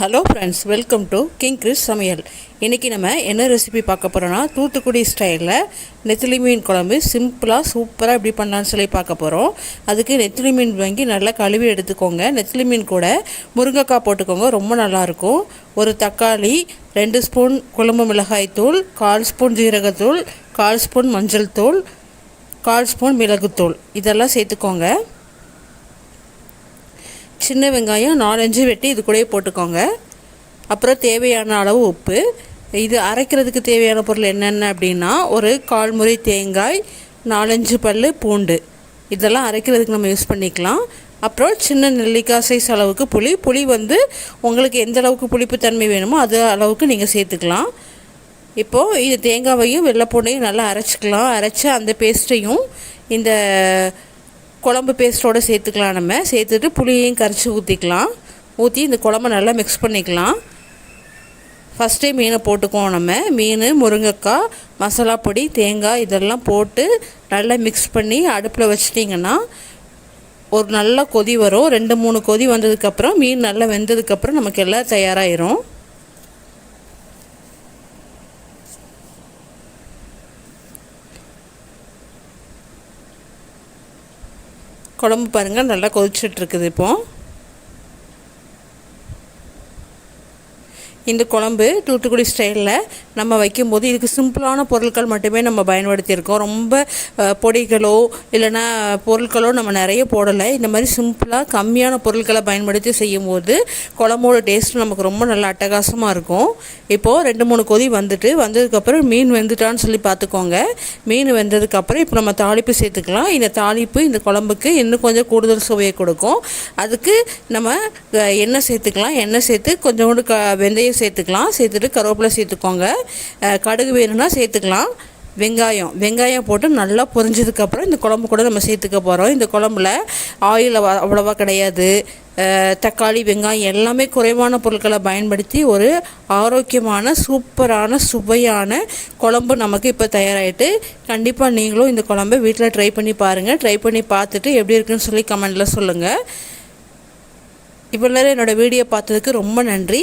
Hello friends welcome to King Chris சமையல் இன்றைக்கி நம்ம என்ன ரெசிபி பார்க்க போகிறோன்னா தூத்துக்குடி ஸ்டைலில் நெத்திலி மீன் குழம்பு சிம்பிளாக சூப்பராக எப்படி பண்ணலான்னு சொல்லி பார்க்க போகிறோம் அதுக்கு நெத்திலி மீன் வாங்கி நல்லா கழுவி எடுத்துக்கோங்க. நெத்திலி மீன் கூட முருங்கைக்காய் போட்டுக்கோங்க ரொம்ப நல்லாயிருக்கும் ஒரு தக்காளி ரெண்டு ஸ்பூன் குழம்பு மிளகாய் தூள் கால் ஸ்பூன் ஜீரகத்தூள் கால் ஸ்பூன் மஞ்சள் தூள் கால் ஸ்பூன் மிளகுத்தூள். இதெல்லாம் சேர்த்துக்கோங்க. சின்ன வெங்காயம் நாலஞ்சு வெட்டி இது கூடயே போட்டுக்கோங்க. அப்புறம் தேவையான அளவு உப்பு. இது அரைக்கிறதுக்கு தேவையான பொருள் என்னென்ன அப்படின்னா ஒரு கால் முறை தேங்காய் நாலஞ்சு பல் பூண்டு. இதெல்லாம் அரைக்கிறதுக்கு நம்ம யூஸ் பண்ணிக்கலாம். அப்புறம் சின்ன நெல்லிக்காய் சைஸ் அளவுக்கு புளி. புளி வந்து உங்களுக்கு எந்த அளவுக்கு புளிப்பு தன்மை வேணுமோ அது அளவுக்கு நீங்கள் சேர்த்துக்கலாம். இப்போது இது தேங்காவையும் வெள்ளைப்பூண்டையும் நல்லா அரைச்சிக்கலாம். அரைச்சி அந்த பேஸ்ட்டையும் இந்த குழம்பு பேஸ்ட்டோடு சேர்த்துக்கலாம் நம்ம. சேர்த்துட்டு புளியையும் கரைச்சி ஊற்றிக்கலாம் ஊற்றி இந்த குழம்பு நல்லா மிக்ஸ் பண்ணிக்கலாம். ஃபஸ்ட்டே மீனை போட்டுக்குவோம் நம்ம. மீன் முருங்கைக்காய் மசாலா பொடி தேங்காய் இதெல்லாம் போட்டு நல்லா மிக்ஸ் பண்ணி அடுப்பில் வச்சிட்டிங்கன்னா ஒரு நல்ல கொதி வரும். ரெண்டு மூணு கொதி வந்ததுக்கப்புறம் மீன் நல்லா வெந்ததுக்கப்புறம் நமக்கு எல்லாம் தயாராகிரும் குழம்பு பாருங்கள் நல்லா கொதிச்சிட்ருக்குது இப்போது இந்த குழம்பு தூத்துக்குடி ஸ்டைலில் நம்ம வைக்கும்போது இதுக்கு சிம்பிளான பொருட்கள் மட்டுமே நம்ம பயன்படுத்தியிருக்கோம். ரொம்ப பொடிகளோ இல்லைனா பொருட்களோ நம்ம நிறைய போடலை. இந்த மாதிரி சிம்பிளாக கம்மியான பொருட்களை பயன்படுத்தி செய்யும்போது குழம்போட டேஸ்ட் நமக்கு ரொம்ப நல்லா அட்டகாசமாக இருக்கும். இப்போது ரெண்டு மூணு கொதி வந்துட்டு வந்ததுக்கப்புறம் மீன் வெந்துட்டான்னு சொல்லி பார்த்துக்கோங்க. மீன் வெந்ததுக்கப்புறம் இப்போ நம்ம தாளிப்பு சேர்த்துக்கலாம். இந்த தாளிப்பு இந்த குழம்புக்கு இன்னும் கொஞ்சம் கூடுதல் சுவையை கொடுக்கும். அதுக்கு நம்ம எண்ணெய் சேர்த்துக்கலாம். எண்ணெய் சேர்த்து கொஞ்சோண்டு க வெந்தயம் சேர்த்துக்கலாம். சேர்த்துட்டு கருவேப்பிலை சேர்த்துக்கோங்க. கடுகு வேணும்னா சேர்த்துக்கலாம். வெங்காயம். வெங்காயம் போட்டு நல்லா பொரிஞ்சதுக்கப்புறம் இந்த குழம்பு கூட நம்ம சேர்த்துக்க போகிறோம் இந்த குழம்புல ஆயில் அவ்வளோவா கிடையாது. தக்காளி வெங்காயம் எல்லாமே குறைவான பொருட்களை பயன்படுத்தி ஒரு ஆரோக்கியமான சூப்பரான சுவையான குழம்பு நமக்கு இப்போ தயாராகிட்டு கண்டிப்பாக நீங்களும் இந்த குழம்பை வீட்டில் ட்ரை பண்ணி பாருங்கள் ட்ரை பண்ணி பார்த்துட்டு எப்படி இருக்குன்னு சொல்லி கமெண்டில் சொல்லுங்கள் இவ்வளோ நேரம் என்னோடய வீடியோ பார்த்ததுக்கு ரொம்ப நன்றி.